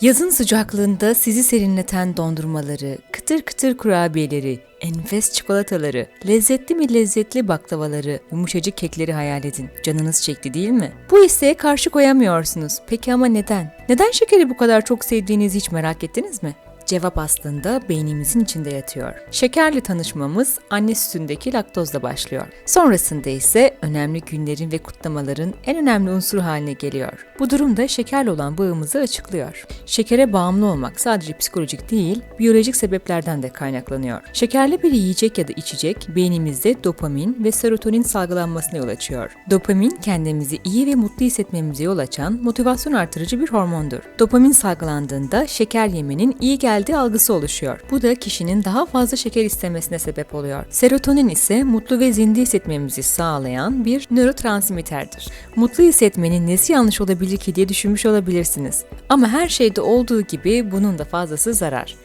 Yazın sıcaklığında sizi serinleten dondurmaları, kıtır kıtır kurabiyeleri, enfes çikolataları, lezzetli mi lezzetli baklavaları, yumuşacık kekleri hayal edin. Canınız çekti değil mi? Bu isteğe karşı koyamıyorsunuz. Peki ama neden? Neden şekeri bu kadar çok sevdiğinizi hiç merak ettiniz mi? Cevap aslında beynimizin içinde yatıyor. Şekerle tanışmamız anne sütündeki laktozla başlıyor. Sonrasında ise önemli günlerin ve kutlamaların en önemli unsuru haline geliyor. Bu durum da şekerle olan bağımızı açıklıyor. Şekere bağımlı olmak sadece psikolojik değil, biyolojik sebeplerden de kaynaklanıyor. Şekerli bir yiyecek ya da içecek beynimizde dopamin ve serotonin salgılanmasına yol açıyor. Dopamin kendimizi iyi ve mutlu hissetmemize yol açan motivasyon artırıcı bir hormondur. Dopamin salgılandığında şeker yemenin iyi geldiği algısı oluşuyor. Bu da kişinin daha fazla şeker istemesine sebep oluyor. Serotonin ise mutlu ve zinde hissetmemizi sağlayan bir nörotransmitterdir. Mutlu hissetmenin nesi yanlış olabilir ki diye düşünmüş olabilirsiniz. Ama her şeyde olduğu gibi bunun da fazlası zarar.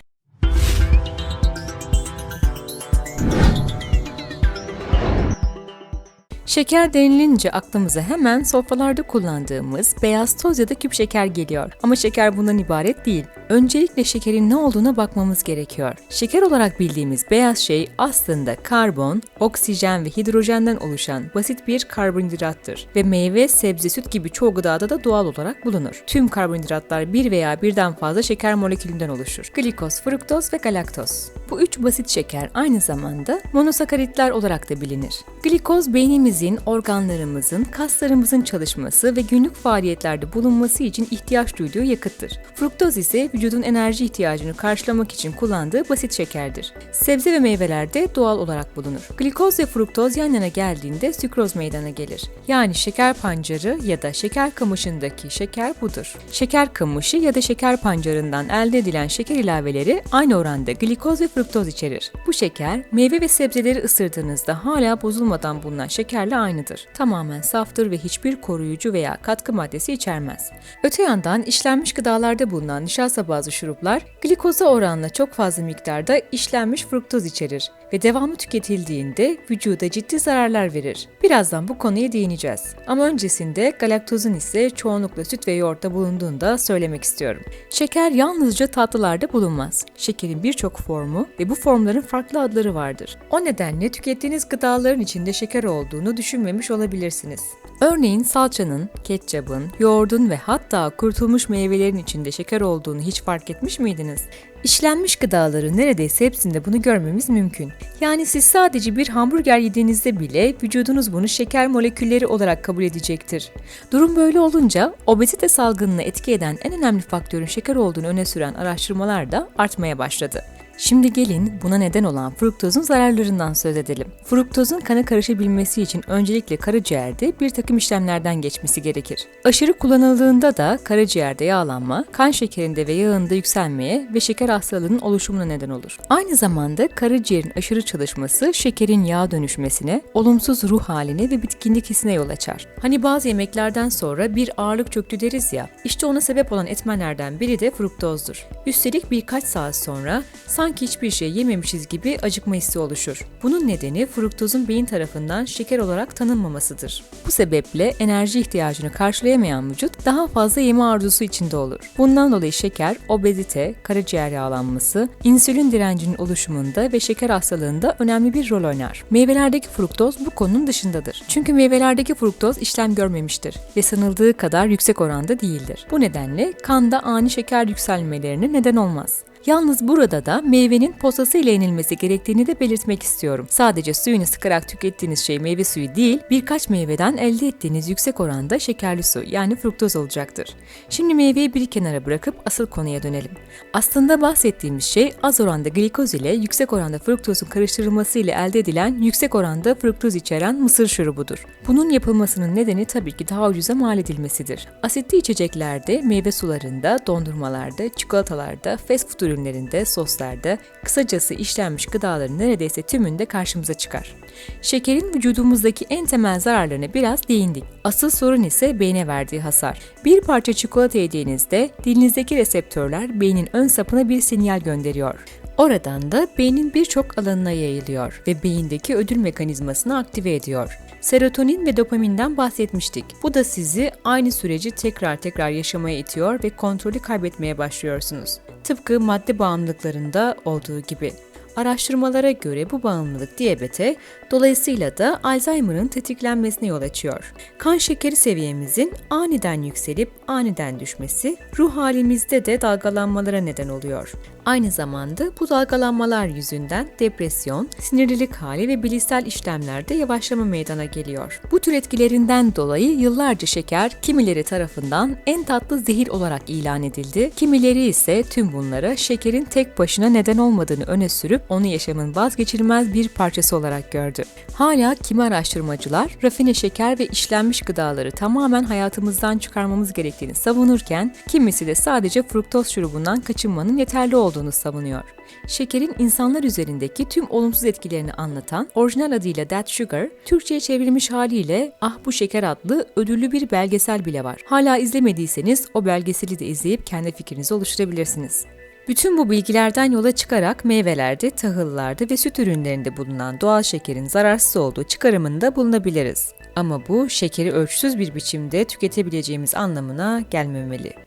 Şeker denilince aklımıza hemen sofralarda kullandığımız beyaz toz ya da küp şeker geliyor. Ama şeker bundan ibaret değil. Öncelikle şekerin ne olduğuna bakmamız gerekiyor. Şeker olarak bildiğimiz beyaz şey aslında karbon, oksijen ve hidrojenden oluşan basit bir karbonhidrattır ve meyve, sebze, süt gibi çoğu gıdada da doğal olarak bulunur. Tüm karbonhidratlar bir veya birden fazla şeker molekülünden oluşur. Glikoz, fruktoz ve galaktoz. Bu üç basit şeker aynı zamanda monosakaritler olarak da bilinir. Glikoz beynimizin, organlarımızın, kaslarımızın çalışması ve günlük faaliyetlerde bulunması için ihtiyaç duyduğu yakıttır. Fruktoz ise vücudun enerji ihtiyacını karşılamak için kullandığı basit şekerdir. Sebze ve meyvelerde doğal olarak bulunur. Glikoz ve fruktoz yan yana geldiğinde sükroz meydana gelir. Yani şeker pancarı ya da şeker kamışındaki şeker budur. Şeker kamışı ya da şeker pancarından elde edilen şeker ilaveleri aynı oranda glikoz ve fruktoz içerir. Bu şeker meyve ve sebzeleri ısırdığınızda hala bozulmadan bulunan şekerle aynıdır. Tamamen saftır ve hiçbir koruyucu veya katkı maddesi içermez. Öte yandan işlenmiş gıdalarda bulunan nişasta bazlı şuruplar glikoza oranla çok fazla miktarda işlenmiş fruktoz içerir ve devamlı tüketildiğinde vücuda ciddi zararlar verir. Birazdan bu konuya değineceğiz. Ama öncesinde galaktozun ise çoğunlukla süt ve yoğurtta bulunduğunda söylemek istiyorum. Şeker yalnızca tatlılarda bulunmaz. Şekerin birçok formu ve bu formların farklı adları vardır. O nedenle tükettiğiniz gıdaların içinde şeker olduğunu düşünmemiş olabilirsiniz. Örneğin salçanın, ketçabın, yoğurdun ve hatta kurutulmuş meyvelerin içinde şeker olduğunu hiç fark etmiş miydiniz? İşlenmiş gıdaların neredeyse hepsinde bunu görmemiz mümkün. Yani siz sadece bir hamburger yediğinizde bile vücudunuz bunu şeker molekülleri olarak kabul edecektir. Durum böyle olunca obezite salgınına etki eden en önemli faktörün şeker olduğunu öne süren araştırmalar da artmaya başladı. Şimdi gelin buna neden olan fruktozun zararlarından söz edelim. Fruktozun kana karışabilmesi için öncelikle karaciğerde bir takım işlemlerden geçmesi gerekir. Aşırı kullanıldığında da karaciğerde yağlanma, kan şekerinde ve yağında yükselmeye ve şeker hastalığının oluşumuna neden olur. Aynı zamanda karaciğerin aşırı çalışması şekerin yağ dönüşmesine, olumsuz ruh haline ve bitkinlik hissine yol açar. Hani bazı yemeklerden sonra bir ağırlık çöktü deriz ya, işte ona sebep olan etmenlerden biri de fruktozdur. Üstelik birkaç saat sonra sanki hiçbir şey yememişiz gibi acıkma hissi oluşur. Bunun nedeni fruktozun beyin tarafından şeker olarak tanınmamasıdır. Bu sebeple enerji ihtiyacını karşılayamayan vücut daha fazla yeme arzusu içinde olur. Bundan dolayı şeker, obezite, karaciğer yağlanması, insülin direncinin oluşumunda ve şeker hastalığında önemli bir rol oynar. Meyvelerdeki fruktoz bu konunun dışındadır. Çünkü meyvelerdeki fruktoz işlem görmemiştir ve sanıldığı kadar yüksek oranda değildir. Bu nedenle kanda ani şeker yükselmelerine neden olmaz. Yalnız burada da meyvenin posası ile yenilmesi gerektiğini de belirtmek istiyorum. Sadece suyunu sıkarak tükettiğiniz şey meyve suyu değil, birkaç meyveden elde ettiğiniz yüksek oranda şekerli su yani fruktoz olacaktır. Şimdi meyveyi bir kenara bırakıp asıl konuya dönelim. Aslında bahsettiğimiz şey az oranda glikoz ile yüksek oranda fruktozun karıştırılması ile elde edilen yüksek oranda fruktoz içeren mısır şurubudur. Bunun yapılmasının nedeni tabii ki daha ucuza mal edilmesidir. Asitli içeceklerde, meyve sularında, dondurmalarda, çikolatalarda, fast food ürünlerinde, soslarda, kısacası işlenmiş gıdaların neredeyse tümünde karşımıza çıkar. Şekerin vücudumuzdaki en temel zararlarına biraz değindik. Asıl sorun ise beyne verdiği hasar. Bir parça çikolata yediğinizde dilinizdeki reseptörler beynin ön sapına bir sinyal gönderiyor. Oradan da beynin birçok alanına yayılıyor ve beyindeki ödül mekanizmasını aktive ediyor. Serotonin ve dopaminden bahsetmiştik. Bu da sizi aynı süreci tekrar tekrar yaşamaya itiyor ve kontrolü kaybetmeye başlıyorsunuz. Tıpkı madde bağımlılıklarında olduğu gibi. Araştırmalara göre bu bağımlılık diyabete, dolayısıyla da Alzheimer'ın tetiklenmesine yol açıyor. Kan şekeri seviyemizin aniden yükselip aniden düşmesi, ruh halimizde de dalgalanmalara neden oluyor. Aynı zamanda bu dalgalanmalar yüzünden depresyon, sinirlilik hali ve bilişsel işlemlerde yavaşlama meydana geliyor. Bu tür etkilerinden dolayı yıllarca şeker kimileri tarafından en tatlı zehir olarak ilan edildi, kimileri ise tüm bunlara şekerin tek başına neden olmadığını öne sürüp onu yaşamın vazgeçilmez bir parçası olarak gördü. Hala kimi araştırmacılar rafine şeker ve işlenmiş gıdaları tamamen hayatımızdan çıkarmamız gerektiğini savunurken, kimisi de sadece fruktoz şurubundan kaçınmanın yeterli olduğunu savunuyor. Şekerin insanlar üzerindeki tüm olumsuz etkilerini anlatan orijinal adıyla That Sugar, Türkçe'ye çevrilmiş haliyle Ah Bu Şeker adlı ödüllü bir belgesel bile var. Hala izlemediyseniz o belgeseli de izleyip kendi fikrinizi oluşturabilirsiniz. Bütün bu bilgilerden yola çıkarak meyvelerde, tahıllarda ve süt ürünlerinde bulunan doğal şekerin zararsız olduğu çıkarımında bulunabiliriz. Ama bu şekeri ölçüsüz bir biçimde tüketebileceğimiz anlamına gelmemeli.